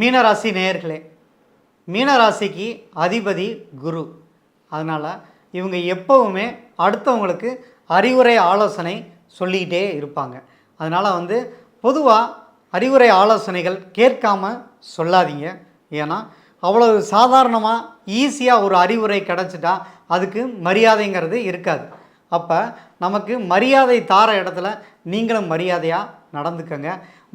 மீனராசி நேயர்களே மீனராசிக்கு அதிபதி குரு. அதனால் இவங்க எப்போவுமே அடுத்தவங்களுக்கு அறிவுரை ஆலோசனை சொல்லிக்கிட்டே இருப்பாங்க. அதனால் வந்து பொதுவாக அறிவுரை ஆலோசனைகள் கேட்காம சொல்லாதீங்க. ஏன்னா அவ்வளவு சாதாரணமாக ஈஸியாக ஒரு அறிவுரை கிடச்சிட்டா அதுக்கு மரியாதைங்கிறது இருக்காது. அப்போ நமக்கு மரியாதை தார இடத்துல நீங்களும் மரியாதையாக நடந்துக்கங்க.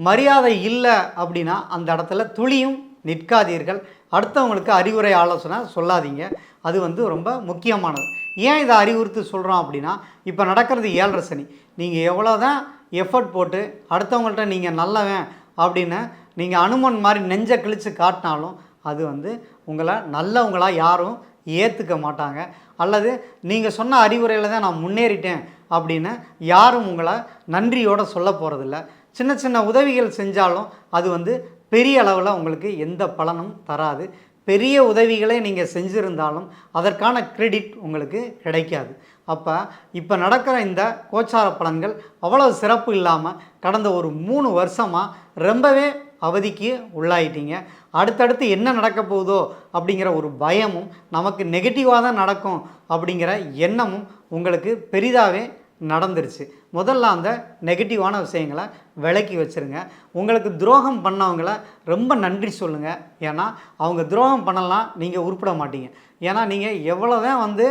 மரியாதை இல்லை அப்படின்னா அந்த இடத்துல துளியும் நிற்காதீர்கள். அடுத்தவங்களுக்கு அறிவுரை ஆலோசனை சொல்லாதீங்க. அது வந்து ரொம்ப முக்கியமானது. ஏன் இதை அறிவுறுத்து சொல்கிறோம் அப்படின்னா இப்போ நடக்கிறது ஏழரை சனி. நீங்கள் எவ்வளோ தான் எஃபர்ட் போட்டு அடுத்தவங்கள்ட்ட நீங்கள் நல்லவன் அப்படின்னு நீங்கள் அனுமன் மாதிரி நெஞ்சை கிழித்து காட்டினாலும் அது வந்து உங்களை நல்லவங்களாக யாரும் ஏற்றுக்க மாட்டாங்க. அல்லது நீங்கள் சொன்ன அறிவுரையில் தான் நான் முன்னேறிட்டேன் அப்படின்னு யாரும் உங்களை நன்றியோடு சொல்ல போகிறதில்ல சின்ன சின்ன உதவிகள் செஞ்சாலும் அது வந்து பெரிய அளவில் உங்களுக்கு எந்த பலனும் தராது. பெரிய உதவிகளை நீங்கள் செஞ்சுருந்தாலும் அதற்கான கிரெடிட் உங்களுக்கு கிடைக்காது. அப்போ இப்போ நடக்கிற இந்த கோச்சார பலன்கள் அவ்வளோ சிறப்பு இல்லாமல் கடந்த ஒரு மூணு வருஷமாக ரொம்பவே அவதிக்கு உள்ளாயிட்டீங்க. அடுத்தடுத்து என்ன நடக்க போகுதோ அப்படிங்கிற ஒரு பயமும் நமக்கு நெகட்டிவாக தான் நடக்கும் அப்படிங்கிற எண்ணமும் உங்களுக்கு பெரிதாகவே நடந்துருச்சு. முதல்ல அந்த நெகட்டிவான விஷயங்களை விலக்கி வச்சுருங்க. உங்களுக்கு துரோகம் பண்ணவங்கள ரொம்ப நன்றி சொல்லுங்கள் ஏன்னா அவங்க துரோகம் பண்ணலாம் நீங்கள் உருப்பிட மாட்டீங்க. ஏன்னா நீங்கள் எவ்வளோ தான் வந்து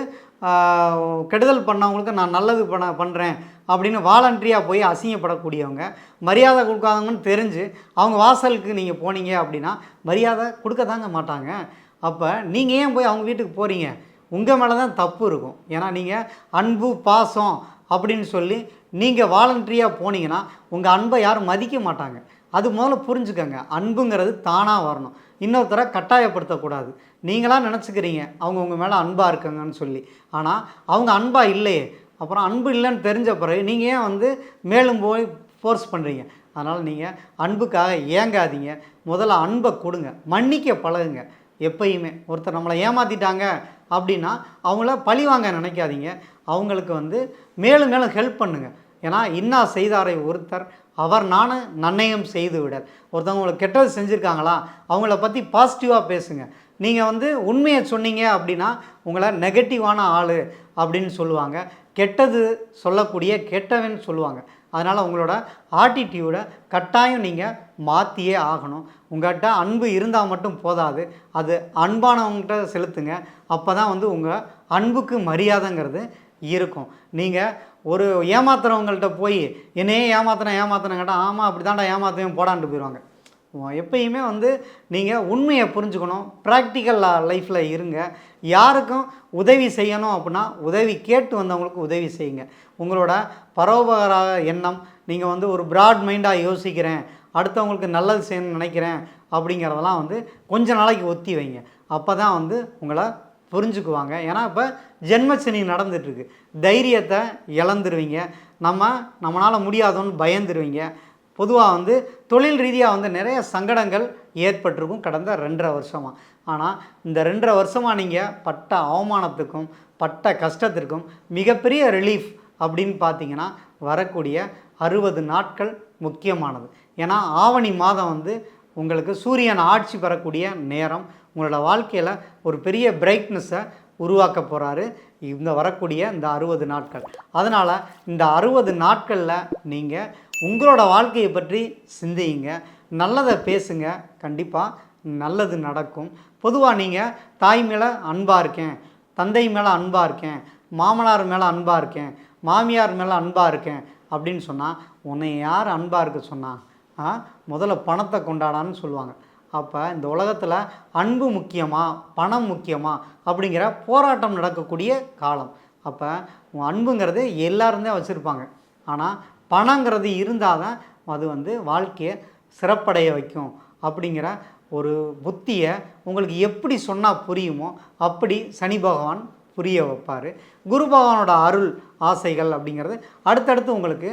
கெடுதல் பண்ணவங்களுக்கு நான் நல்லது பண்ண பண்ணுறேன் அப்படின்னு வாலண்டரியாக போய் அசிங்கப்படக்கூடியவங்க மரியாதை கொடுக்காதவங்கன்னு தெரிஞ்சு அவங்க வாசலுக்கு நீங்கள் போனீங்க அப்படின்னா மரியாதை கொடுக்க தாங்க மாட்டாங்க. அப்போ நீங்கள் ஏன் போய் அவங்க வீட்டுக்கு போகிறீங்க உங்கள் மேலே தான் தப்பு இருக்கும். ஏன்னா நீங்கள் அன்பு பாசம் அப்படின்னு சொல்லி நீங்கள் வாலண்டரியாக போனீங்கன்னா உங்கள் அன்பை யாரும் மதிக்க மாட்டாங்க. அது முதல்ல புரிஞ்சுக்கோங்க. அன்புங்கிறது தானாக வரணும். இன்னொருத்தரை கட்டாயப்படுத்தக்கூடாது. நீங்களாக நினச்சிக்கிறீங்க அவங்க உங்கள் மேலே அன்பாக இருக்காங்கன்னு சொல்லி. ஆனால் அவங்க அன்பாக இல்லையே. அப்புறம் அன்பு இல்லைன்னு தெரிஞ்ச பிறகு நீங்கள் ஏன் வந்து மேலும் போய் ஃபோர்ஸ் பண்ணுறீங்க அதனால் நீங்கள் அன்புக்காக ஏங்காதீங்க. முதல்ல அன்பை கொடுங்க. மன்னிக்க பழகுங்க. எப்பயுமே. ஒருத்தர் நம்மளை ஏமாற்றிட்டாங்க அப்படின்னா அவங்கள பழிவாங்க நினைக்காதீங்க. அவங்களுக்கு வந்து மேலும் மேலும் ஹெல்ப் பண்ணுங்கள் ஏன்னா இன்னா செய்தாரை ஒருத்தர் அவர் நான் நன்னயம் செய்து விடல். ஒருத்தவங்க உங்களுக்கு கெட்டது செஞ்சுருக்காங்களா அவங்கள பற்றி பாசிட்டிவாக பேசுங்க. நீங்கள் வந்து உண்மையை சொன்னீங்க அப்படின்னா உங்களை நெகட்டிவான ஆள் அப்படின்னு சொல்லுவாங்க. கெட்டது சொல்லக்கூடிய கெட்டவன் சொல்லுவாங்க. அதனால் உங்களோட ஆட்டிடியூடை கட்டாயம் நீங்கள் மாற்றியே ஆகணும். உங்கள்கிட்ட அன்பு இருந்தால் மட்டும் போதாது. அது அன்பானவங்ககிட்ட செலுத்துங்க. அப்போ தான் வந்து உங்கள் அன்புக்கு மரியாதைங்கிறது இருக்கும். நீங்கள் ஒரு ஏமாத்துறவங்கள்ட்ட போய் என்னையே ஏமாத்துறேன் ஏமாத்தின ஆமாம் அப்படி தான்டா ஏமாத்துவேன் போடான்ட்டு போயிடுவாங்க எப்பயுமே வந்து நீங்கள் உண்மையை புரிஞ்சுக்கணும். ப்ராக்டிக்கல் லைஃப்பில் இருங்க. யாருக்கும் உதவி செய்யணும் அப்படின்னா உதவி கேட்டு வந்தவங்களுக்கு உதவி செய்யுங்க. உங்களோட பரோபகார எண்ணம் நீங்கள் வந்து ஒரு பிராட் மைண்டாக யோசிக்கிறேன் அடுத்தவங்களுக்கு நல்லது செய்யணும்னு நினைக்கிறேன் அப்படிங்கிறதெல்லாம் வந்து கொஞ்ச நாளைக்கு ஒத்தி வைங்க. அப்போ தான் வந்து உங்களை புரிஞ்சுக்குவாங்க. ஏன்னா இப்போ ஜென்மச்சனி நடந்துட்டுருக்கு. தைரியத்தை இழந்துருவீங்க. நம்ம நம்மளால் முடியாதோன்னு பயந்துருவீங்க. பொதுவாக வந்து தொழில் ரீதியாக வந்து நிறைய சங்கடங்கள் ஏற்பட்டிருக்கும் கடந்த ரெண்டரை வருஷமாக ஆனால் இந்த ரெண்டரை வருஷமாக நீங்கள் பட்ட அவமானத்துக்கும் பட்ட கஷ்டத்திற்கும் மிகப்பெரிய ரிலீஃப் அப்படின்னு பார்த்தீங்கன்னா வரக்கூடிய அறுபது நாட்கள் முக்கியமானது. ஏன்னா ஆவணி மாதம் வந்து உங்களுக்கு சூரியன் ஆட்சி பெறக்கூடிய நேரம் உங்களோட வாழ்க்கையில் ஒரு பெரிய பிரைட்னஸை உருவாக்க போகிறாரு இந்த வரக்கூடிய இந்த அறுபது நாட்கள். அதனால் இந்த அறுபது நாட்களில் நீங்கள் உங்களோட வாழ்க்கையை பற்றி சிந்தியுங்க நல்லதை பேசுங்க கண்டிப்பாக நல்லது நடக்கும். பொதுவாக நீங்கள் தாய் மேலே அன்பாக இருக்கேன் தந்தை மேலே அன்பாக இருக்கேன் மாமனார் மேலே அன்பாக இருக்கேன் மாமியார் மேலே அன்பாக இருக்கேன் அப்படின்னு சொன்னால் உன்னை யார் அன்பாக இருக்க சொன்னா ஆ முதல்ல பணத்தை கொண்டாடான்னு சொல்லுவாங்க. அப்போ இந்த உலகத்தில் அன்பு முக்கியமா பணம் முக்கியமா அப்படிங்கிற போராட்டம் நடக்கக்கூடிய காலம். அப்போ அன்புங்கிறது எல்லாருந்தே வச்சுருப்பாங்க. ஆனால் பணங்கிறது இருந்தால் தான் அது வந்து வாழ்க்கையை சிறப்படைய வைக்கும் அப்படிங்கிற ஒரு புத்தியை உங்களுக்கு எப்படி சொன்னால் புரியுமோ அப்படி சனி பகவான் புரிய வைப்பார். குரு பகவானோட அருள் ஆசைகள் அப்படிங்கிறது அடுத்தடுத்து உங்களுக்கு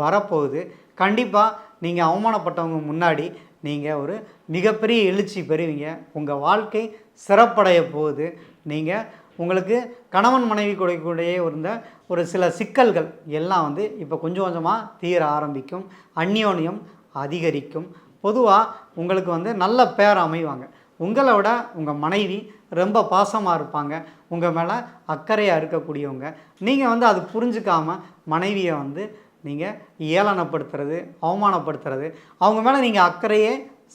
வரப்போகுது. கண்டிப்பாக நீங்கள் அவமானப்பட்டவங்க முன்னாடி நீங்கள் ஒரு மிகப்பெரிய எழுச்சி பெறுவீங்க. உங்கள் வாழ்க்கை சிறப்படைய போகுது. நீங்கள் உங்களுக்கு கணவன் மனைவி கொடுக்கக்கூடிய இருந்த ஒரு சில சிக்கல்கள் எல்லாம் வந்து இப்போ கொஞ்சம் கொஞ்சமாக தீர ஆரம்பிக்கும். அந்யோன்யம் அதிகரிக்கும். பொதுவாக உங்களுக்கு வந்து நல்ல பேர் அமைவாங்க. உங்களை விட உங்கள் மனைவி ரொம்ப பாசமாக இருப்பாங்க. உங்கள் மேலே அக்கறையாக இருக்கக்கூடியவங்க. நீங்கள் வந்து அது புரிஞ்சுக்காம மனைவியை வந்து நீங்கள் ஏளனப்படுத்துறது அவமானப்படுத்துறது அவங்க மேலே நீங்கள் அக்கறையே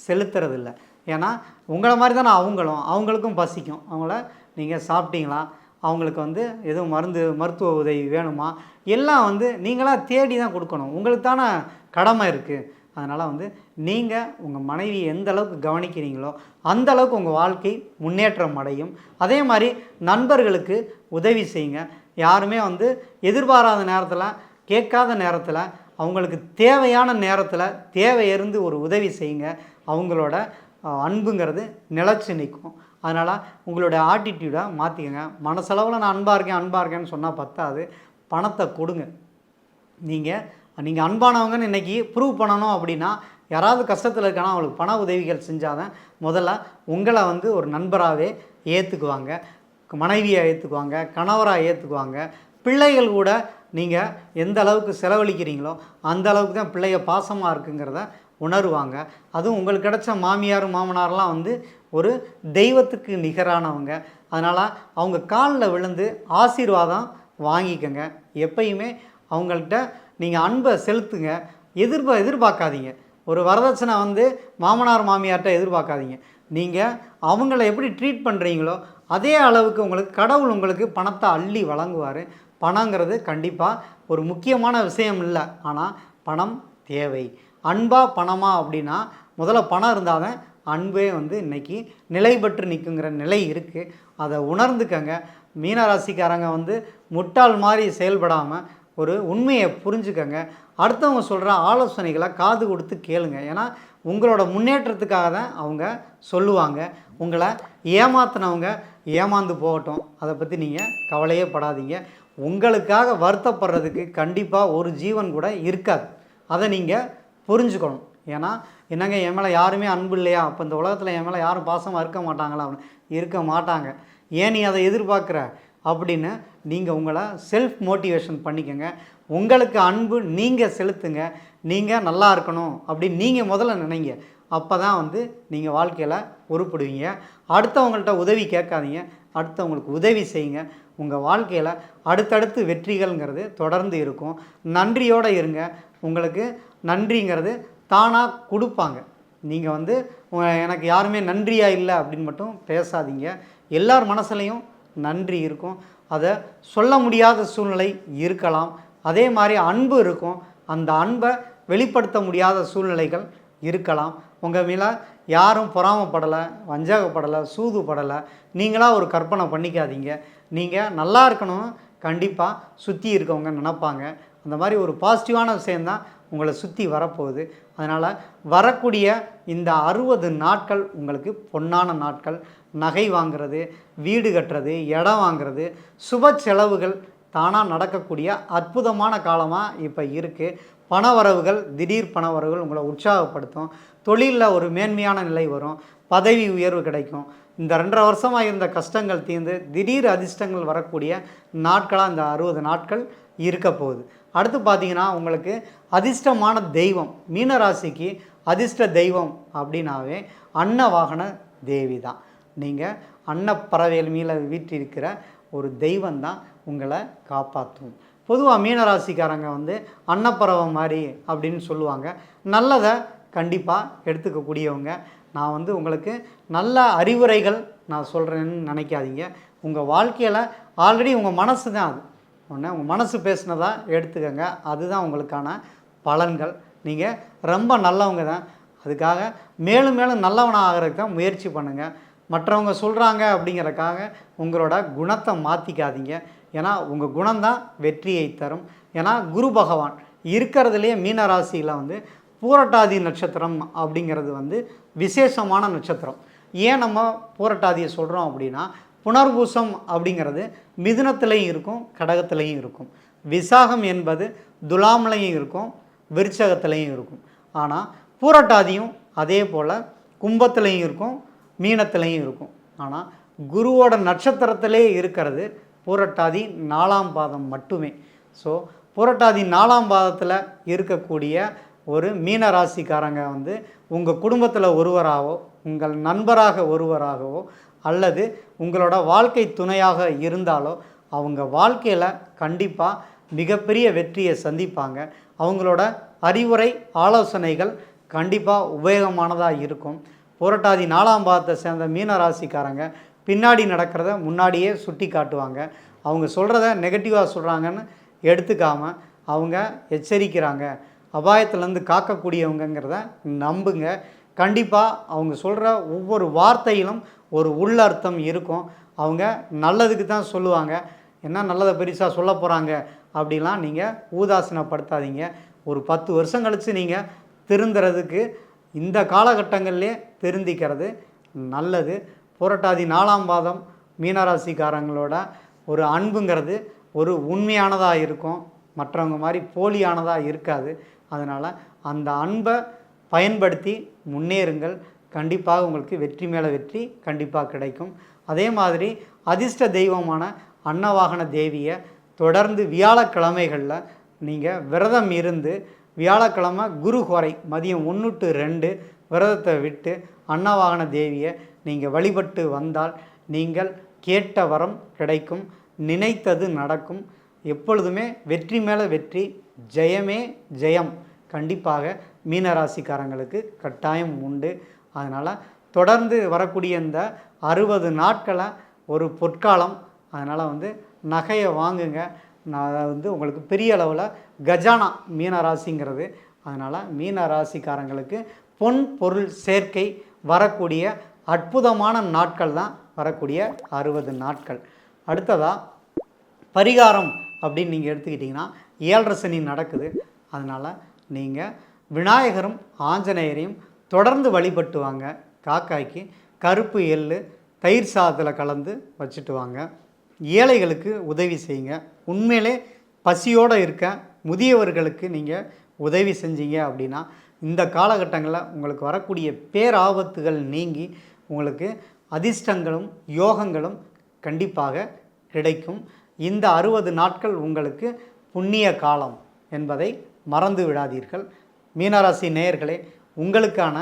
செலுத்துறது இல்லை ஏன்னா உங்களை மாதிரி தானே அவங்களும் அவங்களுக்கும் பசிக்கும். அவங்கள நீங்கள் சாப்பிட்டீங்களா? அவங்களுக்கு வந்து எதுவும் மருந்து மருத்துவ உதவி வேணுமா? எல்லாம் வந்து நீங்களாக தேடி தான் கொடுக்கணும். உங்களுக்கு தானே கடமை இருக்குது அதனால் வந்து நீங்கள் உங்கள் மனைவி எந்த அளவுக்கு கவனிக்கிறீங்களோ அந்த அளவுக்கு உங்கள் வாழ்க்கை முன்னேற்றம் அடையும். அதே மாதிரி நண்பர்களுக்கு உதவி செய்யுங்க. யாருமே வந்து எதிர்பாராத நேரத்தில் கேட்காத நேரத்தில் அவங்களுக்கு தேவையான நேரத்தில் தேவை இருந்து ஒரு உதவி செய்யுங்க. அவங்களோட அன்புங்கிறது நிலச்சி நிற்கும் அதனால் உங்களுடைய ஆட்டிடியூடை மாற்றிக்கங்க மனசளவில் நான் அன்பாக இருக்கேன் அன்பாக இருக்கேன்னு சொன்னால் பத்தாது. பணத்தை கொடுங்க. நீங்கள் நீங்கள் அன்பானவங்கன்னு இன்றைக்கி ப்ரூவ் பண்ணணும் அப்படின்னா யாராவது கஷ்டத்தில் இருக்கானா அவங்களுக்கு பண உதவிகள் செஞ்சாதான் முதல்ல உங்களை வந்து ஒரு நண்பராகவே ஏற்றுக்குவாங்க மனைவியாக ஏற்றுக்குவாங்க கணவராக ஏற்றுக்குவாங்க பிள்ளைகள் கூட நீங்கள் எந்த அளவுக்கு செலவழிக்கிறீங்களோ அந்த அளவுக்கு தான் பிள்ளைய பாசமாக இருக்குங்கிறத உணருவாங்க. அதுவும் உங்களுக்கு கிடைச்ச மாமியார் மாமனார்லாம் வந்து ஒரு தெய்வத்துக்கு நிகரானவங்க. அதனால் அவங்க காலில் விழுந்து ஆசீர்வாதம் வாங்கிக்கங்க. எப்பயுமே அவங்கள்ட்ட நீங்கள் அன்பை செலுத்துங்க. எதிர்பா எதிர்பார்க்காதீங்க. ஒரு வரதட்சணை வந்து மாமனார் மாமியார்கிட்ட எதிர்பார்க்காதீங்க. நீங்கள் அவங்கள எப்படி ட்ரீட் பண்ணுறீங்களோ அதே அளவுக்கு உங்களுக்கு கடவுள் உங்களுக்கு பணத்தை அள்ளி வழங்குவார். பணங்கிறது கண்டிப்பாக ஒரு முக்கியமான விஷயம் இல்லை. ஆனால் பணம் தேவை. அன்பா பணமா அப்படின்னா முதல்ல பணம் இருந்தால் தான் அன்பே வந்து இன்றைக்கி நிலை பெற்று நிற்குங்கிற நிலை இருக்குது அதை உணர்ந்துக்கங்க. மீனராசிக்காரங்க வந்து முட்டாள் மாதிரி செயல்படாமல் ஒரு உண்மையை புரிஞ்சுக்கங்க. அடுத்தவங்க சொல்கிற ஆலோசனைகளை காது கொடுத்து கேளுங்க. ஏன்னா உங்களோட முன்னேற்றத்துக்காக தான் அவங்க சொல்லுவாங்க. உங்களை ஏமாத்தினவங்க ஏமாந்து போகட்டும். அதை பற்றி நீங்கள் கவலையே படாதீங்க. உங்களுக்காக வருத்தப்படுறதுக்கு கண்டிப்பாக ஒரு ஜீவன் கூட இருக்காது. அதை நீங்கள் புரிஞ்சுக்கணும். ஏன்னா என்னங்க என் மேலே யாருமே அன்பு இல்லையா? அப்போ இந்த உலகத்தில் என் மேலே யாரும் பாசமாக இருக்க மாட்டாங்களா? அப்படின்னு இருக்க மாட்டாங்க. ஏன் நீ அதை எதிர்பார்க்குற? அப்படின்னு நீங்கள் உங்களை செல்ஃப் மோட்டிவேஷன் பண்ணிக்கோங்க. உங்களுக்கு அன்பு நீங்கள் செலுத்துங்க. நீங்கள் நல்லா இருக்கணும் அப்படின்னு நீங்கள் முதல்ல நினைங்க. அப்போ தான் வந்து நீங்கள் வாழ்க்கையில் உருப்படுவீங்க. அடுத்தவங்கள்ட்ட உதவி கேட்காதீங்க. அடுத்தவங்களுக்கு உதவி செய்யுங்க. உங்கள் வாழ்க்கையில் அடுத்தடுத்து வெற்றிகள்ங்கிறது தொடர்ந்து இருக்கும். நன்றியோடு இருங்க. உங்களுக்கு நன்றிங்கிறது தானாக கொடுப்பாங்க. நீங்கள் வந்து எனக்கு யாருமே நன்றியாக இல்லை அப்படின்னு மட்டும் பேசாதீங்க. எல்லார் மனசுலையும் நன்றி இருக்கும். அதை சொல்ல முடியாத சூழ்நிலை இருக்கலாம். அதே மாதிரி அன்பு இருக்கும். அந்த அன்பை வெளிப்படுத்த முடியாத சூழ்நிலைகள் இருக்கலாம். உங்கள் மேலே யாரும் பொறாமப்படலை வஞ்சகப்படலை சூதுபடலை. நீங்களாக ஒரு கற்பனை பண்ணிக்காதீங்க. நீங்கள் நல்லா இருக்கணும். கண்டிப்பாக சுற்றி இருக்கவங்க நினப்பாங்க. அந்த மாதிரி ஒரு பாசிட்டிவான விஷயந்தான் உங்களை சுற்றி வரப்போகுது. அதனால் வரக்கூடிய இந்த அறுபது நாட்கள் உங்களுக்கு பொன்னான நாட்கள். நகை வாங்குறது வீடு கட்டுறது இடம் வாங்குறது சுப செலவுகள் தானாக நடக்கக்கூடிய அற்புதமான காலமாக இப்போ இருக்குது பணவரவுகள் திடீர் பணவரவுகள் உங்களை உற்சாகப்படுத்தும். தொழிலில் ஒரு மேன்மையான நிலை வரும். பதவி உயர்வு கிடைக்கும். இந்த ரெண்டரை வருஷமாக இருந்த கஷ்டங்கள் தீர்ந்து திடீர் அதிர்ஷ்டங்கள் வரக்கூடிய நாட்களாக இந்த அறுபது நாட்கள் இருக்க போகுது. அடுத்து பார்த்தீங்கன்னா உங்களுக்கு அதிர்ஷ்டமான தெய்வம் மீனராசிக்கு அதிர்ஷ்ட தெய்வம் அப்படின்னாவே அன்னவாகன தேவி தான். நீங்கள் அன்னப்பறவைகள் மீள வீற்றிருக்கிற ஒரு தெய்வம் தான் உங்களை காப்பாற்றும். பொதுவாக மீனராசிக்காரங்க வந்து அன்னப்பறவை மாதிரி அப்படின்னு சொல்லுவாங்க. நல்லதை கண்டிப்பாக எடுத்துக்கக்கூடியவங்க. நான் வந்து உங்களுக்கு நல்ல அறிவுரைகள் நான் சொல்கிறேன்னு நினைக்காதீங்க. உங்கள் வாழ்க்கையில் ஆல்ரெடி உங்கள் மனசு தான் அது. ஒன்று உங்கள் மனசு பேசினதாக எடுத்துக்கோங்க. அதுதான் உங்களுக்கான பலன்கள். நீங்கள் ரொம்ப நல்லவங்க தான். அதுக்காக மேலும் மேலும் நல்லவனாக ஆகிறதுக்கு தான் முயற்சி பண்ணுங்கள் மற்றவங்க சொல்கிறாங்க அப்படிங்கிறக்காக உங்களோட குணத்தை மாற்றிக்காதீங்க ஏன்னா உங்கள் குணம்தான் வெற்றியை தரும். ஏன்னா குரு பகவான் இருக்கிறதுலையே மீனராசியில் வந்து பூரட்டாதி நட்சத்திரம் அப்படிங்கிறது வந்து விசேஷமான நட்சத்திரம். ஏன் நம்ம பூரட்டாதியை சொல்கிறோம் அப்படின்னா புனர்பூசம் அப்படிங்கிறது மிதுனத்திலையும் இருக்கும் கடகத்திலையும் இருக்கும். விசாகம் என்பது துலாமலையும் இருக்கும் விருச்சகத்திலையும் இருக்கும். ஆனால் பூரட்டாதியும் அதே போல் கும்பத்திலையும் இருக்கும் மீனத்திலையும் இருக்கும். ஆனால் குருவோட நட்சத்திரத்திலே இருக்கிறது பூரட்டாதி நாலாம் பாதம் மட்டுமே. ஸோ புரட்டாதி நாலாம் பாதத்தில் இருக்கக்கூடிய ஒரு மீன ராசிக்காரங்க வந்து உங்கள் குடும்பத்தில் ஒருவராகவோ உங்கள் நண்பராக ஒருவராகவோ அல்லது உங்களோட வாழ்க்கை துணையாக இருந்தாலோ அவங்க வாழ்க்கையில் கண்டிப்பாக மிகப்பெரிய வெற்றியை சந்திப்பாங்க. அவங்களோட அறிவுரை ஆலோசனைகள் கண்டிப்பாக உபயோகமானதாக இருக்கும். புரட்டாதி நாலாம் பாதத்தை சேர்ந்த மீன ராசிக்காரங்க பின்னாடி நடக்கிறத முன்னாடியே சுட்டி காட்டுவாங்க. அவங்க சொல்கிறத நெகட்டிவாக சொல்கிறாங்கன்னு எடுத்துக்காம அவங்க எச்சரிக்கிறாங்க. அபாயத்துலேருந்து காக்கக்கூடியவங்கிறத நம்புங்க. கண்டிப்பாக அவங்க சொல்கிற ஒவ்வொரு வார்த்தையிலும் ஒரு உள்ளர்த்தம் இருக்கும். அவங்க நல்லதுக்கு தான் சொல்லுவாங்க. என்ன நல்லதை பெருசாக சொல்ல போகிறாங்க அப்படிலாம் நீங்கள் ஊதாசனப்படுத்தாதீங்க. ஒரு பத்து வருஷம் கழித்து நீங்கள் திருந்துறதுக்கு இந்த காலகட்டங்கள்லேயே திருந்திக்கிறது நல்லது. புரட்டாதி நாலாம் பாதம் மீனராசிக்காரங்களோட ஒரு அன்புங்கிறது ஒரு உண்மையானதாக இருக்கும். மற்றவங்க மாதிரி போலியானதாக இருக்காது. அதனால் அந்த அன்பை பயன்படுத்தி முன்னேறுங்கள். கண்டிப்பாக உங்களுக்கு வெற்றி மேலே வெற்றி கண்டிப்பாக கிடைக்கும். அதே மாதிரி அதிர்ஷ்ட தெய்வமான அன்னவாகன தேவியை தொடர்ந்து வியாழக்கிழமைகளில் நீங்கள் விரதம் இருந்து வியாழக்கிழமை குரு குறை மதியம் ஒன்று டு ரெண்டு விரதத்தை விட்டு அன்னவாகன தேவியை நீங்கள் வழிபட்டு வந்தால் நீங்கள் கேட்ட வரம் கிடைக்கும். நினைத்தது நடக்கும். எப்பொழுதுமே வெற்றி மேலே வெற்றி ஜெயமே ஜெயம். கண்டிப்பாக மீனராசிக்காரங்களுக்கு கட்டாயம் உண்டு. அதனால் தொடர்ந்து வரக்கூடிய இந்த அறுபது நாட்களை ஒரு பொற்காலம் அதனால் வந்து நகையை வாங்குங்க. நான் வந்து உங்களுக்கு பெரிய அளவில் கஜானா மீன ராசிங்கிறது. அதனால் மீன ராசிக்காரங்களுக்கு பொன் பொருள் சேர்க்கை வரக்கூடிய அற்புதமான நாட்கள் தான் வரக்கூடிய அறுபது நாட்கள். அடுத்ததாக பரிகாரம் அப்படின்னு நீங்கள் எடுத்துக்கிட்டிங்கன்னா ஏழரை சனி நடக்குது. அதனால் நீங்கள் விநாயகரும் ஆஞ்சநேயரையும் தொடர்ந்து வழிபட்டு வாங்க காக்காய்க்கு கருப்பு எள்ளு தயிர் சாதத்தில் கலந்து வச்சுட்டு வாங்க ஏழைகளுக்கு உதவி செய்யுங்க. உண்மையிலே பசியோடு இருக்க முதியவர்களுக்கு நீங்கள் உதவி செஞ்சீங்க அப்படின்னா இந்த காலகட்டங்களில் உங்களுக்கு வரக்கூடிய பேராபத்துகள் நீங்கி உங்களுக்கு அதிர்ஷ்டங்களும் யோகங்களும் கண்டிப்பாக கிடைக்கும். இந்த அறுபது நாட்கள் உங்களுக்கு புண்ணிய காலம் என்பதை மறந்து விடாதீர்கள். மீனராசி நேயர்களே உங்களுக்கான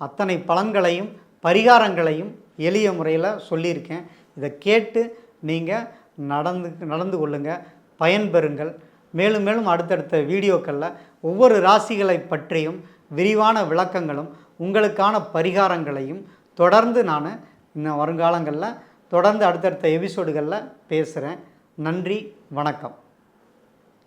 அத்தனை பலன்களையும் பரிகாரங்களையும் எளிய முறையில் சொல்லியிருக்கேன். இதை கேட்டு நீங்கள் நடந்து நடந்து கொள்ளுங்கள் பயன்பெறுங்கள். மேலும் மேலும் அடுத்தடுத்த வீடியோக்களில் ஒவ்வொரு ராசிகளை பற்றியும் விரிவான விளக்கங்களும் உங்களுக்கான பரிகாரங்களையும் தொடர்ந்து நான் இன்னும் வருங்காலங்களில் தொடர்ந்து அடுத்தடுத்த எபிசோடுகளில் பேசுகிறேன் நன்றி வணக்கம்.